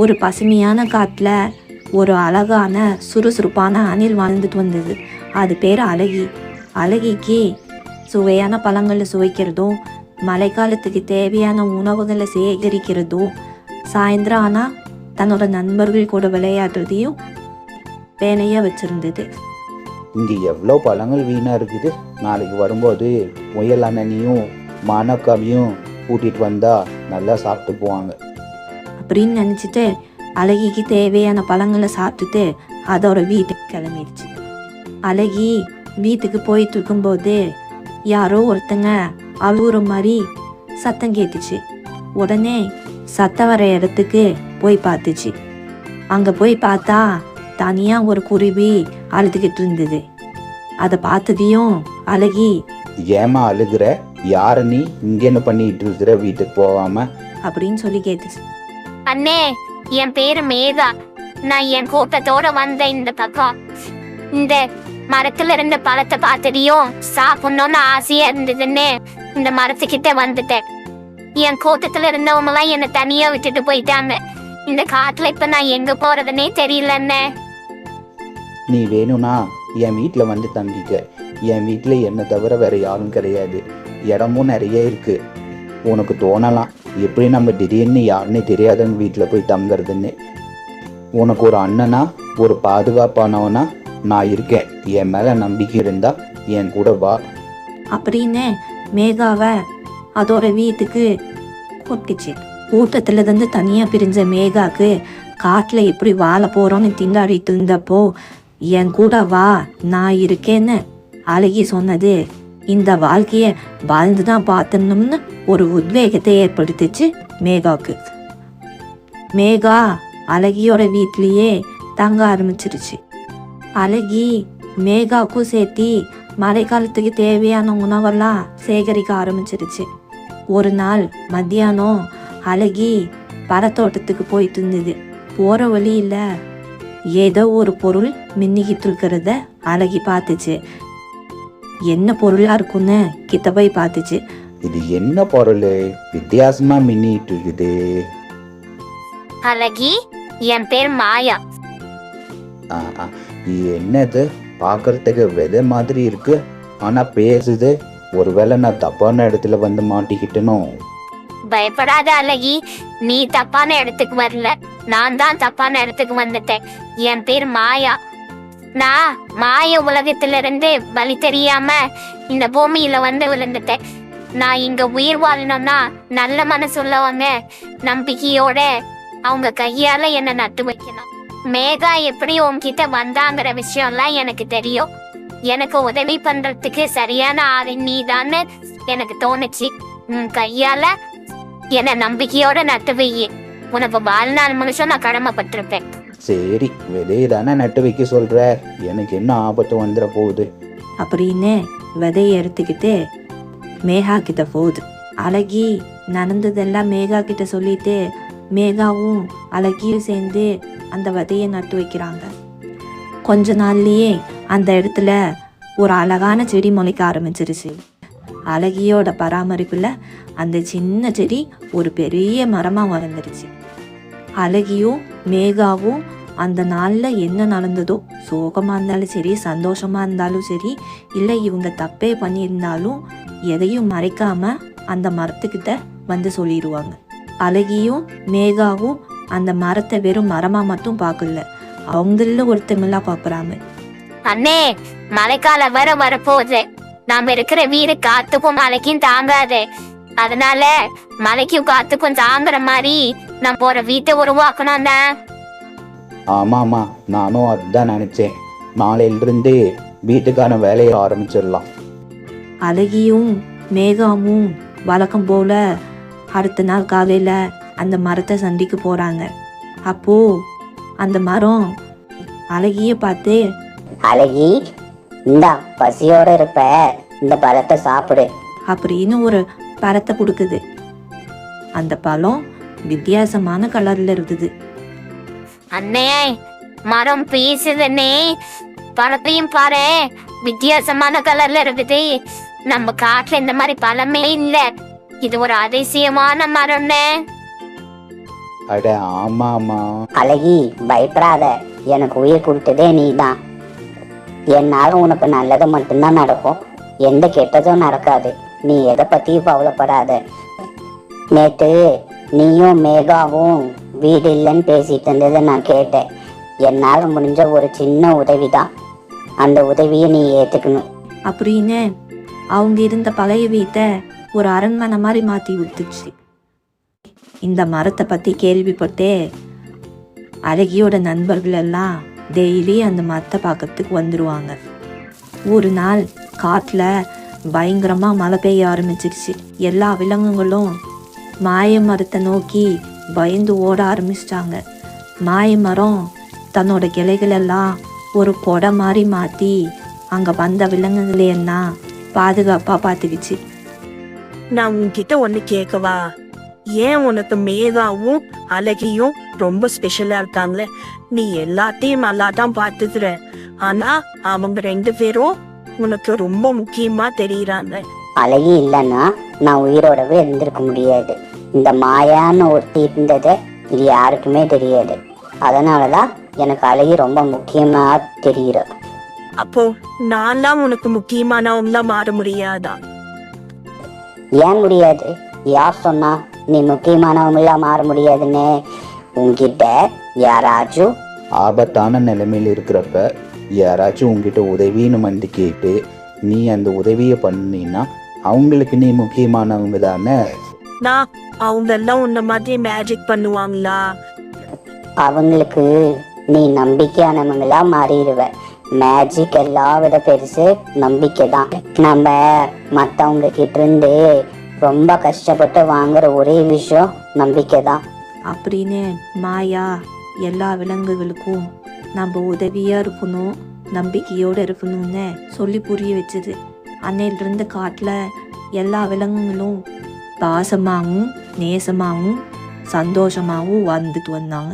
ஒரு பசுமையான காட்டில் ஒரு அழகான சுறுசுறுப்பான அணில் வாழ்ந்துட்டு வந்தது. அது பேர் அழகி. அழகிக்கு சுவையான பழங்களை சுவைக்கிறதும் மழைக்காலத்துக்கு தேவையான உணவுகளை சேகரிக்கிறதும் சாயந்தரம் ஆனால் தன்னோட நண்பர்கள் கூட விளையாடுறதையும் வேலையாக வச்சுருந்தது. இங்கே எவ்வளோ பழங்கள் வீணாக இருக்குது. நாளைக்கு வரும்போது முயல் அண்ணனையும் மானக்காவையும் கூட்டிகிட்டு வந்தால் நல்லா சாப்பிட்டு போவாங்க. அப்படின்னு நினச்சிட்டு அழகிக்கு தேவையான பழங்களை சாப்பிட்டுட்டு அதோட வீட்டுக்கு கிளம்பிடுச்சு. அழகி வீட்டுக்கு போயிட்டு இருக்கும்போது யாரோ ஒருத்தங்க அழுகுற மாதிரி சத்தம் கேட்டுச்சு. உடனே சத்தம் வர இடத்துக்கு போய் பார்த்துச்சு. அங்கே போய் பார்த்தா தனியாக ஒரு குருவி அழுதுகிட்டு இருந்தது. அதை பார்த்ததையும் அழகி ஏமா அழுகிற? யார நீ இங்கே என்ன பண்ணிட்டு இருக்கிற வீட்டுக்கு போகாம? அப்படின்னு சொல்லி கேட்டுச்சு. அண்ணே என் பேரு மேதா நான் என் கூட்டத்தோட வந்தேன் இந்த பக்கம். இந்த மரத்துல இருந்த பழத்தை பார்த்ததையும் சாப்பிடணும்னு ஆசையா இருந்ததுன்னு இந்த மரத்துக்கிட்ட வந்துட்டேன். என் கூட்டத்துல இருந்தவங்க எல்லாம் என்னை தனியா விட்டுட்டு போயிட்டாங்க. இந்த காட்டுல இப்ப நான் எங்க போறதுன்னே தெரியல நீ வேணும்னா என் வீட்டில் வந்து தங்கிக்க. என் வீட்டில் என்னை தவிர வேற யாரும் கிடையாது. இடமும் நிறைய இருக்கு. உனக்கு தோணலாம். எப்படி நம்ம திடீர்னு யாருன்னு தெரியாதவங்க வீட்டில் போய் தங்குறதுன்னு? உனக்கு ஒரு அண்ணனா ஒரு பாதுகாப்பானவனா நான் இருக்கேன். என் மேலே நம்பிக்கை இருந்தா என் கூட வா. அப்படின்னு மேகாவை அதோட வீட்டுக்கு கூப்பிட்டுச்சு. கூட்டத்தில் இருந்து தனியாக பிரிஞ்ச மேகாக்கு காட்டில் எப்படி வாழ போகிறோன்னு திண்டாடிட்டு இருந்தப்போ என் கூட வா நான் இருக்கேன்னு அழகி சொன்னது இந்த வாழ்க்கைய வாழ்ந்துதான் பார்த்தணும்னு ஒரு உத்வேகத்தை ஏற்படுத்துச்சு மேகாவுக்கு. மேகா அழகியோட வீட்லேயே தங்க ஆரம்பிச்சிருச்சு. அழகி மேகாவுக்கும் சேர்த்தி மழைக்காலத்துக்கு தேவையான உணவெல்லாம் சேகரிக்க ஆரம்பிச்சிருச்சு. ஒரு நாள் மத்தியானம் அழகி பழத்தோட்டத்துக்கு போயிட்டு இருந்தது. போற வழியில ஏதோ ஒரு பொருள் மின்னிக்கிட்டு இருக்கிறத அழகி பார்த்துச்சு. என்ன பொருளா இருக்குன்னு கிட்ட போய் பார்த்துச்சு. இது என்ன பொருள்? வித்தியாசமா மின்னிட்டு இருக்குது. அழகி என் பேர் மாயா. ஆ, ஆ, இது என்னது? பார்க்கறதுக்கு விதை மாதிரி இருக்கு. ஆனா பேசுது. ஒருவேளை நான் தப்பான இடத்துல வந்து மாட்டிக்கிட்டேனோ? பயப்படாத அழகி நீ தப்பான இடத்துக்கு வரல. நான் தான் தப்பான இடத்துக்கு வந்துட்டேன். என் பேர் மாயா. நான் மாய உலகத்திலிருந்து வழி தெரியாம இந்த பூமியில வந்து விழுந்துட்டேன். நான் இங்க உயிர் வாழணும்னா நல்ல மனசுள்ளவங்க நம்பிக்கையோட அவங்க கையால என்ன நட்டு வைக்கணும். மேகா எப்படி உன்கிட்ட வந்தாங்கிற விஷயம்லாம் எனக்கு தெரியும். எனக்கு உதவி பண்றதுக்கு சரியான ஆளு நீதான்னு எனக்கு தோணுச்சு. உன் கையால என்ன நம்பிக்கையோட நட்டு வை. உனக்கு வாழ்நாள் முழுசும் நான் கடமைப்பட்டிருப்பேன். சரி விதையை தானே நட்டு வைக்க சொல்ற எனக்கு என்ன ஆபத்து வந்துட போகுது? அப்படின்னு விதையை எடுத்துக்கிட்டு மேகா கிட்ட போகுது. அழகி நடந்ததெல்லாம் மேகா கிட்ட சொல்லிட்டு மேகாவும் அழகியும் சேர்ந்து அந்த விதையை நட்டு வைக்கிறாங்க. கொஞ்ச நாள்லயே அந்த இடத்துல ஒரு அழகான செடி முளைக்க ஆரம்பிச்சிருச்சு. அழகியோட பராமரிப்பில் அந்த சின்ன செடி ஒரு பெரிய மரமாக வளர்ந்துருச்சு. அழகியும் மேகாவும் அந்த நாளில் என்ன நடந்ததோ சோகமாக இருந்தாலும் சரி சந்தோஷமாக இருந்தாலும் சரி இல்லை இவங்க தப்பே பண்ணியிருந்தாலும் எதையும் மறைக்காம அந்த மரத்துக்கிட்ட வந்து சொல்லிடுவாங்க அழகியும் மேகாவும் அந்த மரத்தை வெறும் மரமாக மட்டும் பார்க்கல. அவங்கள ஒருத்தங்களா பார்க்குறாங்க அண்ணே மழைக்காலம் வர வரப்போகுது. நாம இருக்கிற வீடு காத்துக்கும் மழைக்கும் தாங்காது. அதனால மழைக்கும் காத்துக்கும் தாங்குற மாதிரி நம்ம ஒரு வீட்டை உருவாக்கணும் தான் ஆமாமா நானும் அதுதான் நினைச்சேன். நாளையிலிருந்து வீட்டுக்கான வேலையை ஆரம்பிச்சிடலாம். அழகியும் மேகாவும் வழக்கம் போல அடுத்த நாள் காலையில அந்த மரத்தை சந்திக்க போறாங்க. அப்போ அந்த மரம் அழகிய பார்த்து அழகி இந்தா பசியோட இருப்ப. இந்த பழத்தை சாப்பிடு. அப்படின்னு ஒரு பழத்தை கொடுக்குது. அந்த பழம் வித்தியாசமான கலர்ல இருக்குது அண்ணே மரம் பேசுதுன்னே பழத்தையும் பாரு. வித்தியாசமான கலர்ல இருக்குது. நம்ம காட்டுல இந்த மாதிரி பழமே இல்ல. இது ஒரு அதிசயமான மரம்னே அட ஆமாம்மா. அழகி பயப்படாத. எனக்கு உயிர் கொடுத்ததே நீ தான் என்னால் உனக்கு நல்லது மட்டும்தான் நடக்கும். எந்த கெட்டதும் நடக்காது. நீ எதை பற்றியும் கவலைப்படாத. நேற்று நீயும் மேகாவும் வீடு இல்லைன்னு பேசிட்டு இருந்ததை நான் கேட்டேன். என்னால் முடிஞ்ச ஒரு சின்ன உதவி தான் அந்த உதவியை நீ ஏற்றுக்கணும் அப்படின்னு அவங்க இருந்த பழைய வீட்டை ஒரு அரண்மனை மாதிரி மாற்றி விட்டுச்சு. இந்த மரத்தை பற்றி கேள்விப்பட்டே அழகியோட நண்பர்கள் எல்லாம் டெய்லி அந்த மரத்தை பார்க்கறதுக்கு வந்துடுவாங்க ஒரு நாள் காட்டில் பயங்கரமாக மழை பெய்ய ஆரம்பிச்சிருச்சு. எல்லா விலங்குகளும் மாய மரத்தை நோக்கி பயந்து ஓட ஆரம்பிச்சிட்டாங்க. மாய மரம் தன்னோட கிளைகளெல்லாம் ஒரு கொடை மாதிரி மாற்றி அங்கே வந்த விலங்குகளையெல்லாம் பாதுகாப்பாக பார்த்துக்கிச்சு. நான் உன்கிட்ட ஒன்று கேட்கவா? ஏன் உனக்கு மேதாவும் அழகியும் ரொம்ப ஸ்பெஷலாக இருக்காங்களே நீ எல்லாத்தையும் நல்லா தான் பார்த்துக்கிற. ஆனால் அவங்க ரெண்டு பேரும் உனக்கு ரொம்ப முக்கியமாக தெரியுறாங்க. அழகி இல்லைன்னா நான் உயிரோடவே இருந்திருக்க முடியாது. இந்த மாயான்னு ஒருத்தி இருந்ததை இது யாருக்குமே தெரியாது. அதனால தான் எனக்கு அழகி ரொம்ப முக்கியமா தெரியுற அப்போ நான்லாம் உனக்கு முக்கியமானவங்களா மாற முடியாதா? ஏன் முடியாது? யார் சொன்னா நீ முக்கியமானவங்களா மாற முடியாதுன்னு? உன்கிட்ட யாராச்சும் ஆபத்தான நிலைமையில் இருக்கிறப்ப யாராச்சும் உங்ககிட்ட உதவின்னு வந்து கேட்டு நீ அந்த உதவியை பண்ணினா அவங்களுக்கு நீ முக்கியமானவங்க தானே நான் அவங்க எல்லாம் உன்ன மாதிரி மேஜிக் பண்ணுவாங்களா? அவங்களுக்கு நீ நம்பிக்கையானவங்களா மாறிடுவ. மேஜிக் எல்லாம் விட பெருசு நம்பிக்கை தான். நம்ம மற்றவங்க கிட்ட இருந்து ரொம்ப கஷ்டப்பட்டு வாங்குற ஒரே விஷயம் நம்பிக்கை தான். அப்படின்னு மாயா எல்லா விலங்குகளுக்கும் நம்ம உதவியாக இருக்கணும் நம்பிக்கையோடு இருக்கணும்னு சொல்லி புரிய வச்சது. அன்னையிலிருந்து காட்டில் எல்லா விலங்குகளும் பாசமாகவும் நேசமாகவும் சந்தோஷமாகவும் வாழ்ந்துட்டு வந்தாங்க.